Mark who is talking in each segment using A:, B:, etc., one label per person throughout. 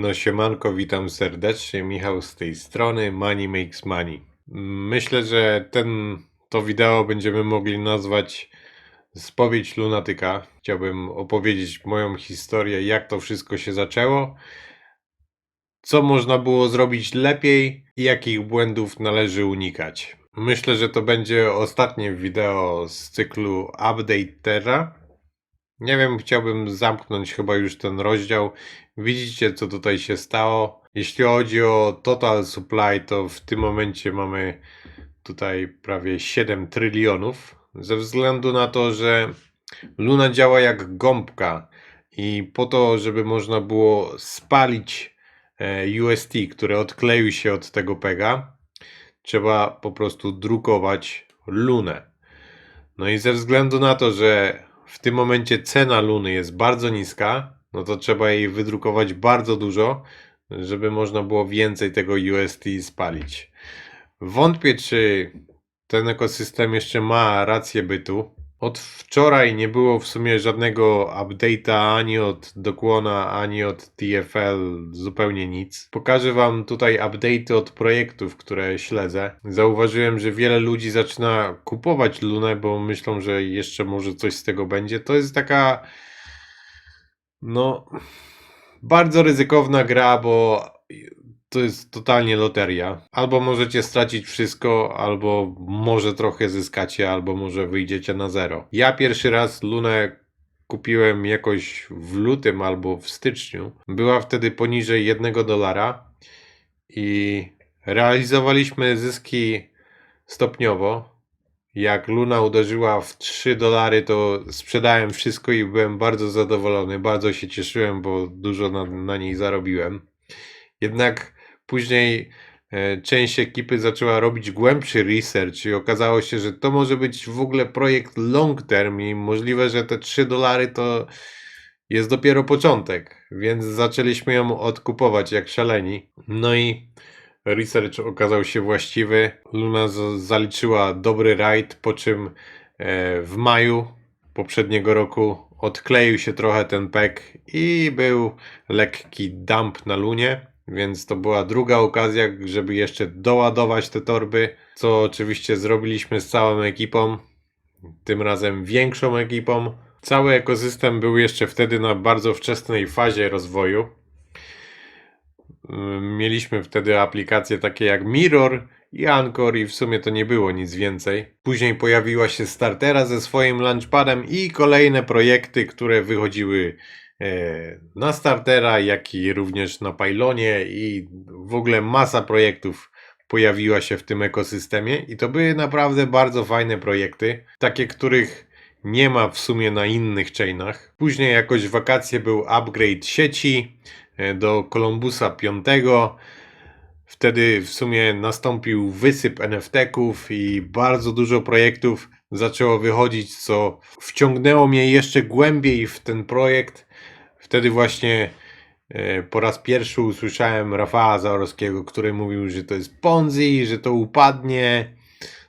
A: No siemanko, witam serdecznie, Michał z tej strony, Money Makes Money. Myślę, że ten, to wideo będziemy mogli nazwać Spowiedź Lunatyka. Chciałbym opowiedzieć moją historię, jak to wszystko się zaczęło, co można było zrobić lepiej i jakich błędów należy unikać. Myślę, że to będzie ostatnie wideo z cyklu Update Terra. Nie wiem, chciałbym zamknąć chyba już ten rozdział. Widzicie, co tutaj się stało. Jeśli chodzi o Total Supply, to w tym momencie mamy tutaj prawie 7 trylionów. Ze względu na to, że Luna działa jak gąbka i po to, żeby można było spalić e, UST, które odkleił się od tego pega, trzeba po prostu drukować Lunę. No i ze względu na to, że w tym momencie cena Luny jest bardzo niska, no to trzeba jej wydrukować bardzo dużo, żeby można było więcej tego UST spalić. Wątpię, czy ten ekosystem jeszcze ma rację bytu. Od wczoraj nie było w sumie żadnego update'a ani od Dokłona, ani od TFL, zupełnie nic. Pokażę Wam tutaj update'y od projektów, które śledzę. Zauważyłem, że wiele ludzi zaczyna kupować Lunę, bo myślą, że jeszcze może coś z tego będzie. To jest taka no bardzo ryzykowna gra, bo to jest totalnie loteria. Albo możecie stracić wszystko, albo może trochę zyskacie, albo może wyjdziecie na zero. Ja pierwszy raz Lunę kupiłem jakoś w lutym albo w styczniu. Była wtedy poniżej jednego dolara i realizowaliśmy zyski stopniowo. Jak Luna uderzyła w 3 dolary, to sprzedałem wszystko i byłem bardzo zadowolony. Bardzo się cieszyłem, bo dużo na, na niej zarobiłem. Jednak później e, część ekipy zaczęła robić głębszy research i okazało się, że to może być w ogóle projekt long term i możliwe, że te 3 dolary to jest dopiero początek, więc zaczęliśmy ją odkupować jak szaleni. No i research okazał się właściwy. Luna zaliczyła dobry rajd, po czym e, w maju poprzedniego roku odkleił się trochę ten pek i był lekki dump na Lunie, więc to była druga okazja, żeby jeszcze doładować te torby, co oczywiście zrobiliśmy z całą ekipą, tym razem większą ekipą. Cały ekosystem był jeszcze wtedy na bardzo wczesnej fazie rozwoju. Ym, Mieliśmy wtedy aplikacje takie jak Mirror i Anchor i w sumie to nie było nic więcej. Później pojawiła się Startera ze swoim launchpadem i kolejne projekty, które wychodziły na Startera, jak i również na Pylonie i w ogóle masa projektów pojawiła się w tym ekosystemie i to były naprawdę bardzo fajne projekty, takie których nie ma w sumie na innych chainach. Później jakoś wakacje był upgrade sieci e, do Columbusa 5. Wtedy w sumie nastąpił wysyp NFT-ków i bardzo dużo projektów zaczęło wychodzić, co wciągnęło mnie jeszcze głębiej w ten projekt. Wtedy właśnie e, po raz pierwszy usłyszałem Rafała Zaorowskiego, który mówił, że to jest Ponzi, że to upadnie.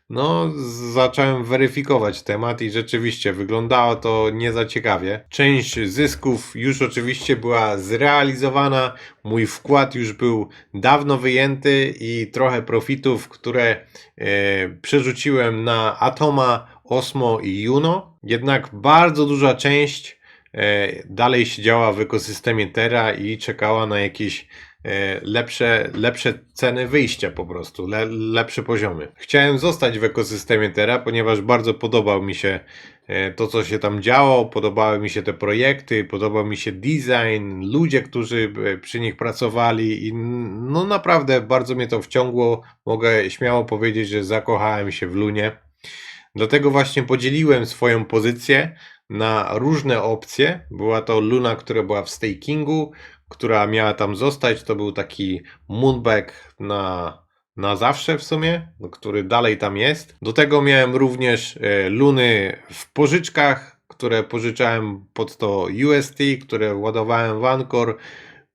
A: No, zacząłem weryfikować temat i rzeczywiście wyglądało to nie za ciekawie. Część zysków już oczywiście była zrealizowana, mój wkład już był dawno wyjęty i trochę profitów, które e, przerzuciłem na Atoma, Osmo i Juno. Jednak bardzo duża część dalej siedziała w ekosystemie Terra i czekała na jakieś e, lepsze, lepsze ceny wyjścia po prostu, le, lepsze poziomy. Chciałem zostać w ekosystemie Terra, ponieważ bardzo podobał mi się e, to, co się tam działo, podobały mi się te projekty, podobał mi się design, ludzie, którzy e, przy nich pracowali i no naprawdę bardzo mnie to wciągło. Mogę śmiało powiedzieć, że zakochałem się w Lunie. Dlatego właśnie podzieliłem swoją pozycję na różne opcje. Była to Luna, która była w stakingu, która miała tam zostać. To był taki moonback na, na zawsze w sumie, który dalej tam jest. Do tego miałem również e, Luny w pożyczkach, które pożyczałem pod to UST, które ładowałem w Anchor.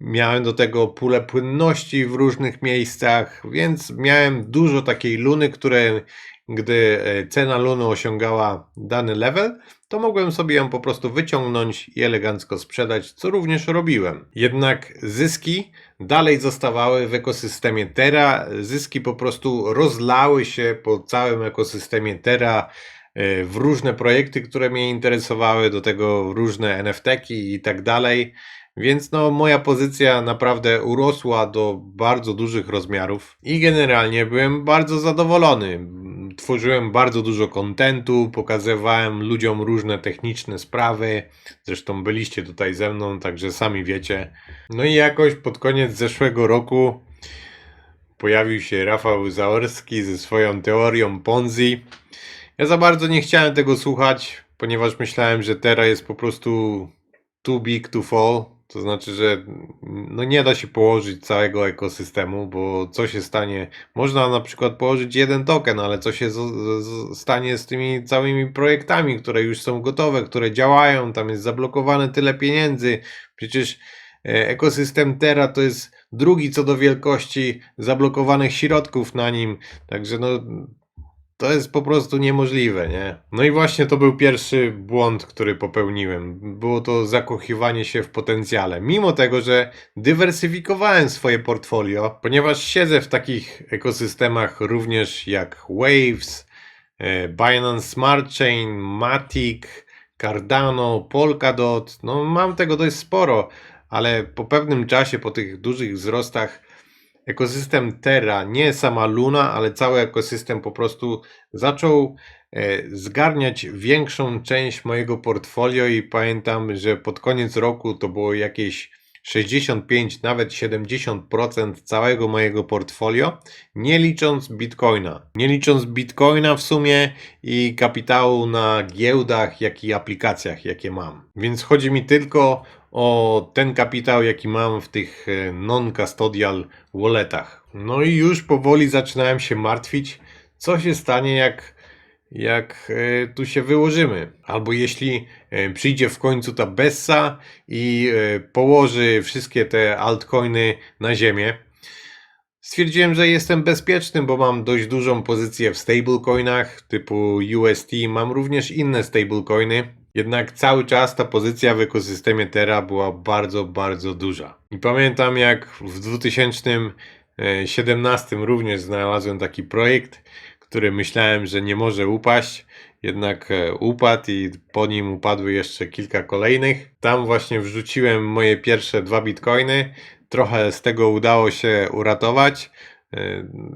A: Miałem do tego pulę płynności w różnych miejscach, więc miałem dużo takiej luny, które gdy e, cena Luny osiągała dany level, to mogłem sobie ją po prostu wyciągnąć i elegancko sprzedać, co również robiłem. Jednak zyski dalej zostawały w ekosystemie Terra. Zyski po prostu rozlały się po całym ekosystemie Terra e, w różne projekty, które mnie interesowały, do tego różne NFT-ki i tak dalej. Więc no, moja pozycja naprawdę urosła do bardzo dużych rozmiarów i generalnie byłem bardzo zadowolony. Tworzyłem bardzo dużo kontentu, pokazywałem ludziom różne techniczne sprawy. Zresztą byliście tutaj ze mną, także sami wiecie. No i jakoś pod koniec zeszłego roku pojawił się Rafał Zaorski ze swoją teorią Ponzi. Ja za bardzo nie chciałem tego słuchać, ponieważ myślałem, że Terra jest po prostu too big to fall. To znaczy, że no nie da się położyć całego ekosystemu, bo co się stanie? Można na przykład położyć jeden token, ale co się z, z, stanie z tymi całymi projektami, które już są gotowe, które działają, tam jest zablokowane tyle pieniędzy. Przecież e, ekosystem Terra to jest drugi co do wielkości zablokowanych środków na nim. Także no to jest po prostu niemożliwe, nie? No i właśnie to był pierwszy błąd, który popełniłem. Było to zakochiwanie się w potencjale. Mimo tego, że dywersyfikowałem swoje portfolio, ponieważ siedzę w takich ekosystemach również jak Waves, e, Binance Smart Chain, Matic, Cardano, Polkadot. No mam tego dość sporo, ale po pewnym czasie, po tych dużych wzrostach, ekosystem Terra, nie sama Luna, ale cały ekosystem po prostu zaczął e, zgarniać większą część mojego portfolio i pamiętam, że pod koniec roku to było jakieś 65, nawet 70% całego mojego portfolio, nie licząc Bitcoina. Nie licząc Bitcoina w sumie i kapitału na giełdach, jak i aplikacjach, jakie mam. Więc chodzi mi tylko o ten kapitał, jaki mam w tych e, non-custodial walletach. No i już powoli zaczynałem się martwić, co się stanie, jak, jak e, tu się wyłożymy. Albo jeśli e, przyjdzie w końcu ta Bessa i położy wszystkie te altcoiny na ziemię. Stwierdziłem, że jestem bezpiecznym, bo mam dość dużą pozycję w stablecoinach typu UST. Mam również inne stablecoiny jednak cały czas ta pozycja w ekosystemie Terra była bardzo, bardzo duża. I pamiętam jak w 2017 również znalazłem taki projekt, który myślałem, że nie może upaść, jednak e, upadł i po nim upadły jeszcze kilka kolejnych. Tam właśnie wrzuciłem moje pierwsze dwa bitcoiny. Trochę z tego udało się uratować.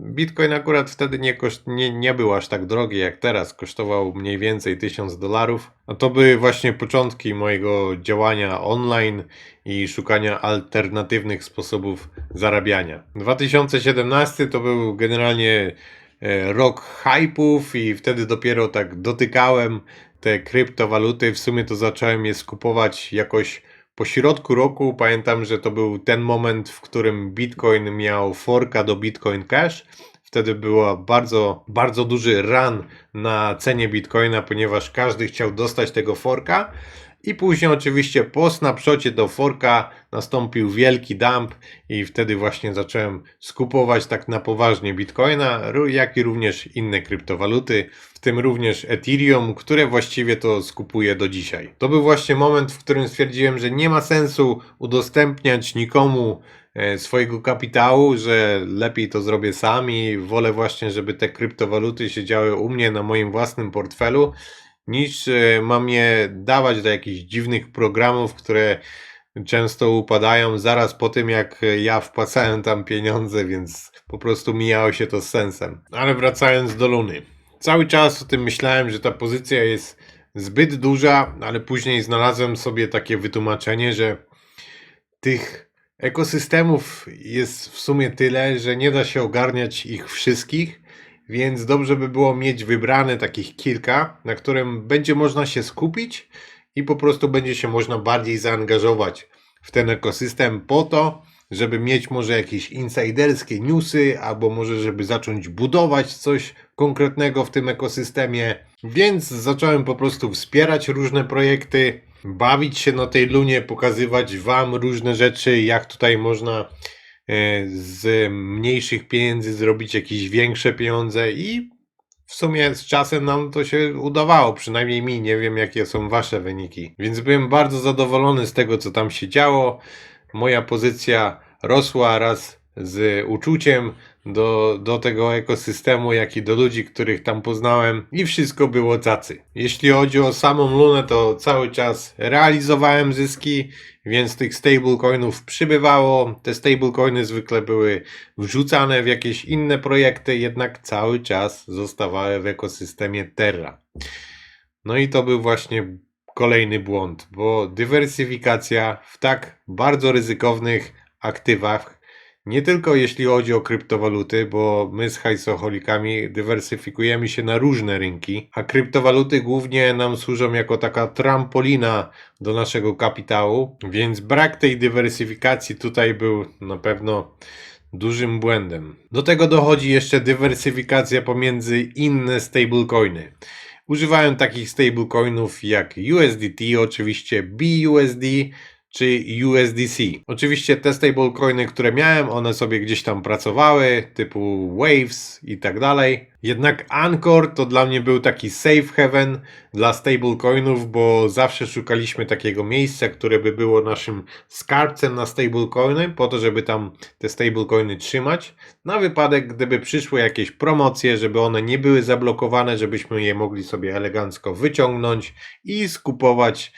A: Bitcoin akurat wtedy nie, koszt, nie, nie był aż tak drogi jak teraz, kosztował mniej więcej 1000 dolarów. A to były właśnie początki mojego działania online i szukania alternatywnych sposobów zarabiania. 2017 to był generalnie e, rok hypów i wtedy dopiero tak dotykałem te kryptowaluty. W sumie to zacząłem je skupować jakoś po środku roku pamiętam, że to był ten moment, w którym Bitcoin miał forka do Bitcoin Cash. Wtedy był bardzo, bardzo duży run na cenie Bitcoina, ponieważ każdy chciał dostać tego forka. I później oczywiście po snapshocie do forka nastąpił wielki dump i wtedy właśnie zacząłem skupować tak na poważnie Bitcoina, jak i również inne kryptowaluty, w tym również Ethereum, które właściwie to skupuję do dzisiaj. To był właśnie moment, w którym stwierdziłem, że nie ma sensu udostępniać nikomu e, swojego kapitału, że lepiej to zrobię sam i wolę właśnie, żeby te kryptowaluty siedziały u mnie na moim własnym portfelu niż e, mam je dawać do jakichś dziwnych programów, które często upadają zaraz po tym, jak ja wpłacałem tam pieniądze, więc po prostu mijało się to z sensem. Ale wracając do Luny. Cały czas o tym myślałem, że ta pozycja jest zbyt duża, ale później znalazłem sobie takie wytłumaczenie, że tych ekosystemów jest w sumie tyle, że nie da się ogarniać ich wszystkich więc dobrze by było mieć wybrane takich kilka, na którym będzie można się skupić i po prostu będzie się można bardziej zaangażować w ten ekosystem po to, żeby mieć może jakieś insiderskie newsy, albo może żeby zacząć budować coś konkretnego w tym ekosystemie. Więc zacząłem po prostu wspierać różne projekty, bawić się na tej lunie, pokazywać Wam różne rzeczy, jak tutaj można z mniejszych pieniędzy zrobić jakieś większe pieniądze i w sumie z czasem nam to się udawało, przynajmniej mi, nie wiem jakie są wasze wyniki. Więc byłem bardzo zadowolony z tego, co tam się działo. Moja pozycja rosła raz z uczuciem do, do tego ekosystemu, jak i do ludzi, których tam poznałem i wszystko było cacy. Jeśli chodzi o samą Lunę, to cały czas realizowałem zyski, więc tych stablecoinów przybywało. Te stablecoiny zwykle były wrzucane w jakieś inne projekty, jednak cały czas zostawały w ekosystemie Terra. No i to był właśnie kolejny błąd, bo dywersyfikacja w tak bardzo ryzykownych aktywach, nie tylko jeśli chodzi o kryptowaluty, bo my z hajsoholikami dywersyfikujemy się na różne rynki, a kryptowaluty głównie nam służą jako taka trampolina do naszego kapitału, więc brak tej dywersyfikacji tutaj był na pewno dużym błędem. Do tego dochodzi jeszcze dywersyfikacja pomiędzy inne stablecoiny. Używałem takich stablecoinów jak USDT, oczywiście BUSD czy USDC. Oczywiście te stablecoiny, które miałem, one sobie gdzieś tam pracowały, typu Waves i tak dalej. Jednak Anchor to dla mnie był taki safe haven dla stablecoinów, bo zawsze szukaliśmy takiego miejsca, które by było naszym skarbcem na stablecoiny, po to, żeby tam te stablecoiny trzymać, na wypadek, gdyby przyszły jakieś promocje, żeby one nie były zablokowane, żebyśmy je mogli sobie elegancko wyciągnąć i skupować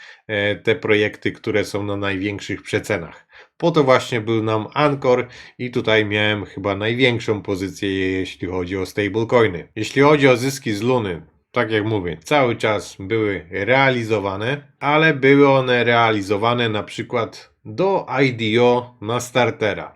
A: te projekty, które są na największych przecenach. Po to właśnie był nam Anchor i tutaj miałem chyba największą pozycję, jeśli chodzi o stablecoiny. Jeśli chodzi o zyski z Luny, tak jak mówię, cały czas były realizowane, ale były one realizowane na przykład do IDO na startera.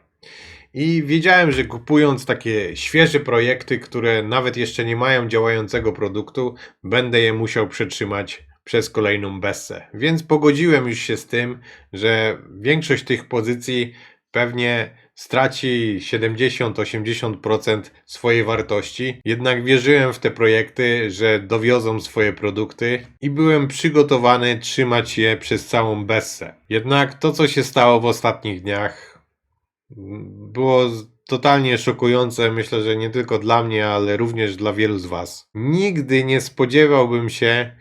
A: I wiedziałem, że kupując takie świeże projekty, które nawet jeszcze nie mają działającego produktu, będę je musiał przetrzymać przez kolejną bessę. Więc pogodziłem już się z tym, że większość tych pozycji pewnie straci 70-80% swojej wartości. Jednak wierzyłem w te projekty, że dowiozą swoje produkty i byłem przygotowany trzymać je przez całą bessę. Jednak to, co się stało w ostatnich dniach, było totalnie szokujące. Myślę, że nie tylko dla mnie, ale również dla wielu z Was. Nigdy nie spodziewałbym się,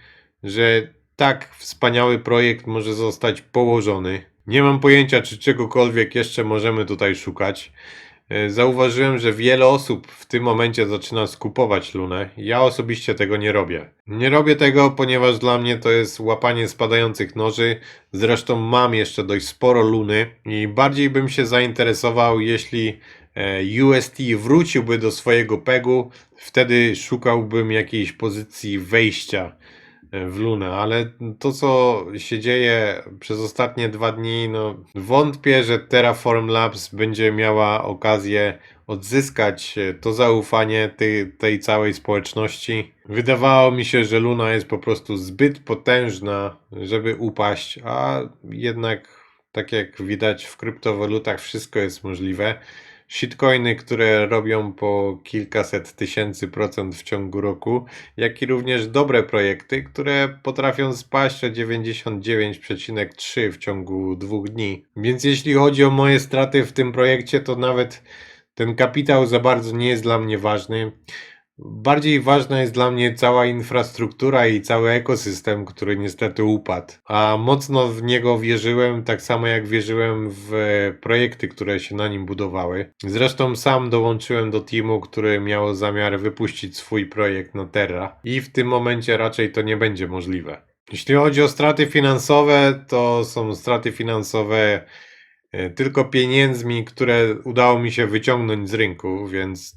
A: że tak wspaniały projekt może zostać położony. Nie mam pojęcia, czy czegokolwiek jeszcze możemy tutaj szukać. E, Zauważyłem, że wiele osób w tym momencie zaczyna skupować lunę. Ja osobiście tego nie robię. Nie robię tego, ponieważ dla mnie to jest łapanie spadających noży. Zresztą mam jeszcze dość sporo luny i bardziej bym się zainteresował, jeśli e, UST wróciłby do swojego pegu, wtedy szukałbym jakiejś pozycji wejścia w lunę, ale to co się dzieje przez ostatnie dwa dni, no wątpię, że Terraform Labs będzie miała okazję odzyskać e, to zaufanie tej, tej całej społeczności. Wydawało mi się, że Luna jest po prostu zbyt potężna, żeby upaść, a jednak tak jak widać w kryptowalutach wszystko jest możliwe. Shitcoiny, które robią po kilkaset tysięcy procent w ciągu roku, jak i również dobre projekty, które potrafią spaść o 99,3 w ciągu dwóch dni. Więc jeśli chodzi o moje straty w tym projekcie, to nawet ten kapitał za bardzo nie jest dla mnie ważny. Bardziej ważna jest dla mnie cała infrastruktura i cały ekosystem, który niestety upadł. A mocno w niego wierzyłem, tak samo jak wierzyłem w projekty, które się na nim budowały. Zresztą sam dołączyłem do teamu, który miał zamiar wypuścić swój projekt na Terra i w tym momencie raczej to nie będzie możliwe. Jeśli chodzi o straty finansowe, to są straty finansowe tylko pieniędzmi, które udało mi się wyciągnąć z rynku, więc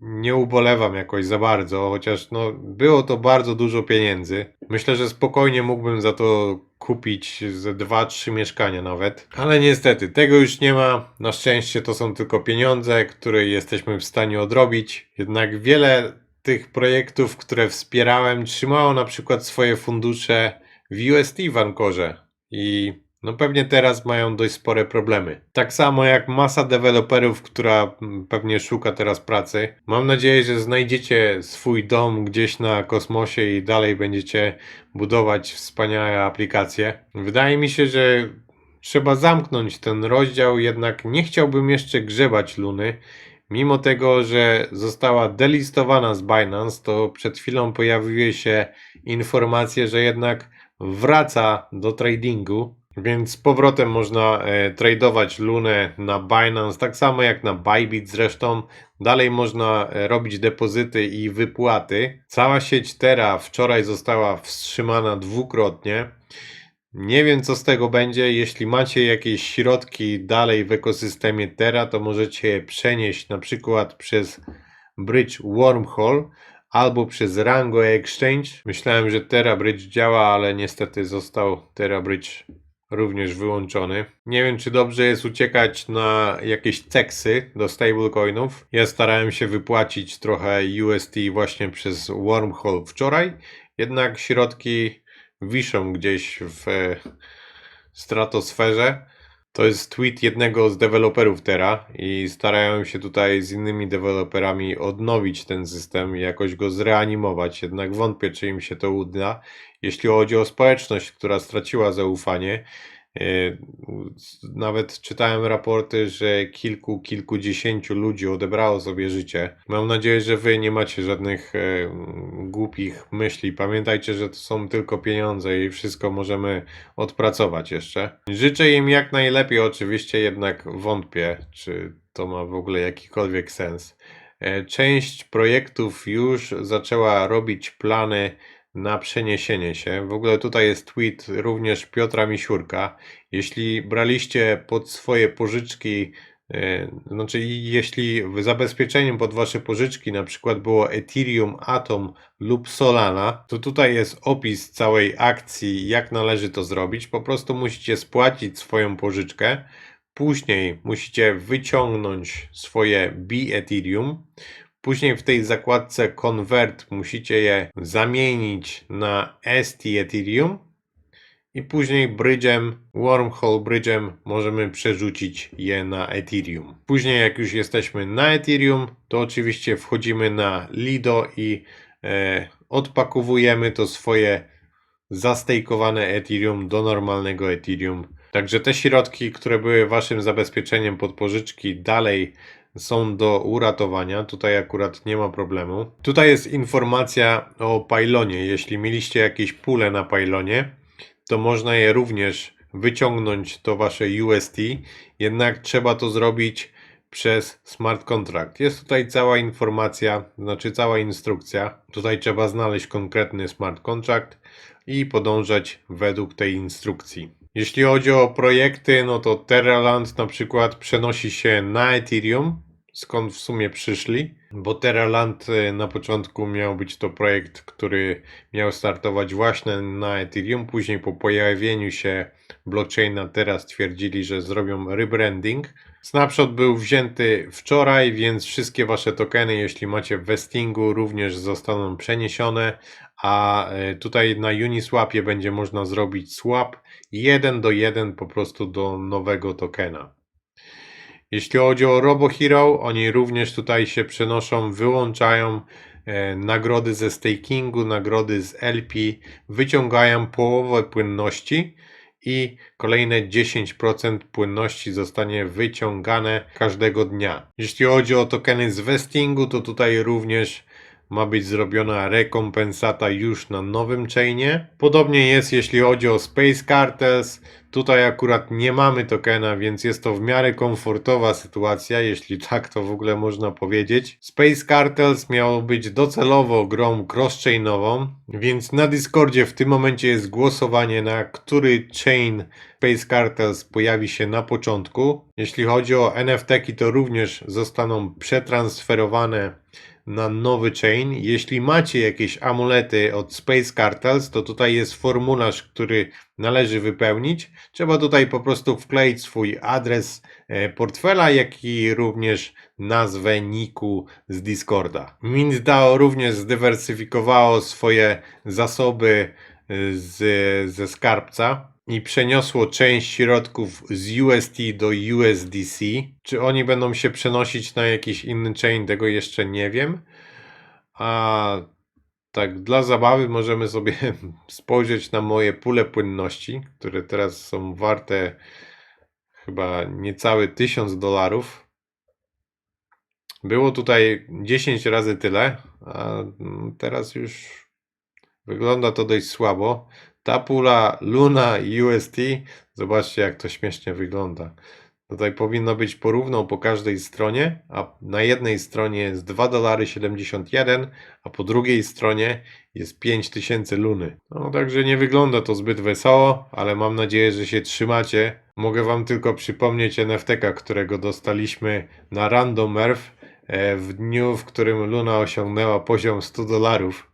A: nie ubolewam jakoś za bardzo, chociaż no, było to bardzo dużo pieniędzy. Myślę, że spokojnie mógłbym za to kupić ze 2-3 mieszkania nawet, ale niestety tego już nie ma. Na szczęście to są tylko pieniądze, które jesteśmy w stanie odrobić. Jednak wiele tych projektów, które wspierałem, trzymało na przykład swoje fundusze w UST w Ankorze i no pewnie teraz mają dość spore problemy. Tak samo jak masa deweloperów, która mm, pewnie szuka teraz pracy. Mam nadzieję, że znajdziecie swój dom gdzieś na kosmosie i dalej będziecie budować wspaniałe aplikacje. Wydaje mi się, że trzeba zamknąć ten rozdział, jednak nie chciałbym jeszcze grzebać Luny, Mimo tego, że została delistowana z Binance, to przed chwilą pojawiły się informacje, że jednak wraca do tradingu. Więc z powrotem można e, tradować Lunę na Binance, tak samo jak na Bybit zresztą. Dalej można e, robić depozyty i wypłaty. Cała sieć Terra wczoraj została wstrzymana dwukrotnie. Nie wiem co z tego będzie. Jeśli macie jakieś środki dalej w ekosystemie Terra, to możecie je przenieść na przykład przez Bridge Wormhole albo przez Rango Exchange. Myślałem, że Terra Bridge działa, ale niestety został Terra Bridge również wyłączony. Nie wiem, czy dobrze jest uciekać na jakieś ceksy do stablecoinów. Ja starałem się wypłacić trochę UST właśnie przez Wormhole wczoraj, jednak środki wiszą gdzieś w stratosferze. To jest tweet jednego z deweloperów Terra i starają się tutaj z innymi deweloperami odnowić ten system i jakoś go zreanimować. Jednak wątpię, czy im się to uda. Jeśli chodzi o społeczność, która straciła zaufanie, nawet czytałem raporty, że kilku, kilkudziesięciu ludzi odebrało sobie życie. Mam nadzieję, że wy nie macie żadnych e, głupich myśli. Pamiętajcie, że to są tylko pieniądze i wszystko możemy odpracować jeszcze. Życzę im jak najlepiej, oczywiście, jednak wątpię, czy to ma w ogóle jakikolwiek sens. E, część projektów już zaczęła robić plany na przeniesienie się. W ogóle tutaj jest tweet również Piotra Misiurka. Jeśli braliście pod swoje pożyczki, e, znaczy jeśli zabezpieczeniem pod wasze pożyczki na przykład było Ethereum, Atom lub Solana, to tutaj jest opis całej akcji, jak należy to zrobić. Po prostu musicie spłacić swoją pożyczkę. Później musicie wyciągnąć swoje B Ethereum. Później w tej zakładce Convert musicie je zamienić na ST Ethereum i później bridge'em, wormhole bridge'em możemy przerzucić je na Ethereum. Później jak już jesteśmy na Ethereum, to oczywiście wchodzimy na Lido i e, odpakowujemy to swoje zastejkowane Ethereum do normalnego Ethereum. Także te środki, które były waszym zabezpieczeniem pod pożyczki, dalej są do uratowania. Tutaj akurat nie ma problemu. Tutaj jest informacja o pajlonie. Jeśli mieliście jakieś pule na pajlonie, to można je również wyciągnąć to wasze UST, jednak trzeba to zrobić przez smart contract. Jest tutaj cała informacja, znaczy cała instrukcja. Tutaj trzeba znaleźć konkretny smart contract i podążać według tej instrukcji. Jeśli chodzi o projekty, no to Terraland na przykład przenosi się na Ethereum, skąd w sumie przyszli, bo Terraland y, na początku miał być to projekt, który miał startować właśnie na Ethereum, później po pojawieniu się blockchaina teraz twierdzili, że zrobią rebranding. Snapshot był wzięty wczoraj, więc wszystkie wasze tokeny, jeśli macie w vestingu, również zostaną przeniesione, a y, tutaj na Uniswapie będzie można zrobić swap 1 do 1 po prostu do nowego tokena. Jeśli chodzi o Robo Hero, oni również tutaj się przenoszą, wyłączają e, nagrody ze stakingu, nagrody z LP, wyciągają połowę płynności i kolejne 10% płynności zostanie wyciągane każdego dnia. Jeśli chodzi o tokeny z vestingu, to tutaj również ma być zrobiona rekompensata już na nowym chainie. Podobnie jest jeśli chodzi o Space Cartels. Tutaj akurat nie mamy tokena, więc jest to w miarę komfortowa sytuacja, jeśli tak to w ogóle można powiedzieć. Space Cartels miało być docelowo grą cross-chainową, więc na Discordzie w tym momencie jest głosowanie na który chain Space Cartels pojawi się na początku. Jeśli chodzi o NFT, to również zostaną przetransferowane na nowy chain. Jeśli macie jakieś amulety od Space Cartels, to tutaj jest formularz, który należy wypełnić. Trzeba tutaj po prostu wkleić swój adres e, portfela, jak i również nazwę niku z Discorda. MintDAO również zdywersyfikowało swoje zasoby e, z, ze skarbca i przeniosło część środków z UST do USDC. Czy oni będą się przenosić na jakiś inny chain, tego jeszcze nie wiem. A tak dla zabawy możemy sobie spojrzeć na moje pule płynności, które teraz są warte chyba niecałe 1000 dolarów. Było tutaj 10 razy tyle, a teraz już wygląda to dość słabo. Ta pula Luna UST, zobaczcie jak to śmiesznie wygląda. Tutaj powinno być porówno po każdej stronie, a na jednej stronie jest 2,71 a po drugiej stronie jest 5000 luny. No także nie wygląda to zbyt wesoło, ale mam nadzieję, że się trzymacie. Mogę wam tylko przypomnieć NFT-ka, którego dostaliśmy na Random Earth e, w dniu, w którym Luna osiągnęła poziom 100 dolarów.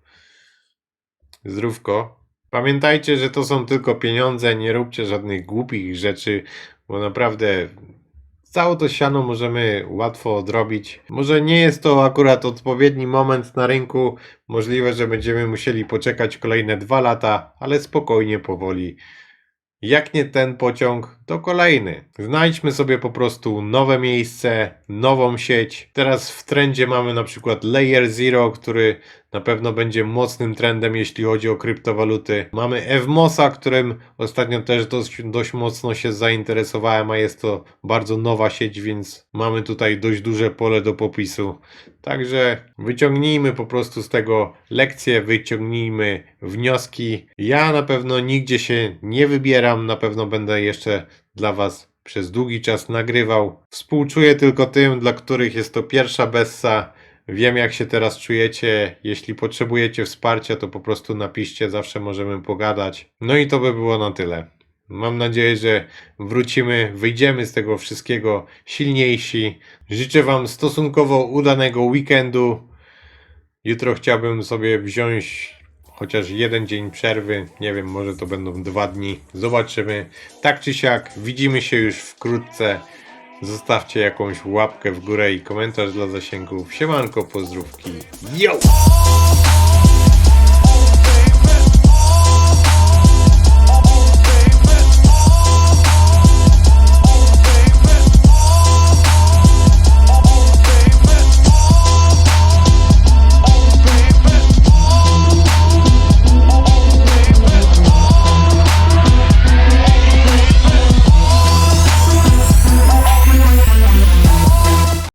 A: Zdrówko. Pamiętajcie, że to są tylko pieniądze, nie róbcie żadnych głupich rzeczy, bo naprawdę całe to siano możemy łatwo odrobić. Może nie jest to akurat odpowiedni moment na rynku, możliwe, że będziemy musieli poczekać kolejne dwa lata, ale spokojnie, powoli. Jak nie ten pociąg, to kolejny. Znajdźmy sobie po prostu nowe miejsce, nową sieć. Teraz w trendzie mamy na przykład Layer Zero, który na pewno będzie mocnym trendem, jeśli chodzi o kryptowaluty. Mamy Evmosa, którym ostatnio też dość, dość mocno się zainteresowałem, a jest to bardzo nowa sieć, więc mamy tutaj dość duże pole do popisu. Także wyciągnijmy po prostu z tego lekcje, wyciągnijmy wnioski. Ja na pewno nigdzie się nie wybieram, na pewno będę jeszcze dla Was przez długi czas nagrywał. Współczuję tylko tym, dla których jest to pierwsza bessa. Wiem, jak się teraz czujecie. Jeśli potrzebujecie wsparcia, to po prostu napiszcie, zawsze możemy pogadać. No i to by było na tyle. Mam nadzieję, że wrócimy, wyjdziemy z tego wszystkiego silniejsi. Życzę Wam stosunkowo udanego weekendu. Jutro chciałbym sobie wziąć chociaż jeden dzień przerwy. Nie wiem, może to będą dwa dni. Zobaczymy. Tak czy siak, widzimy się już wkrótce. Zostawcie jakąś łapkę w górę i komentarz dla zasięgów. Siemanko, pozdrówki. Yo!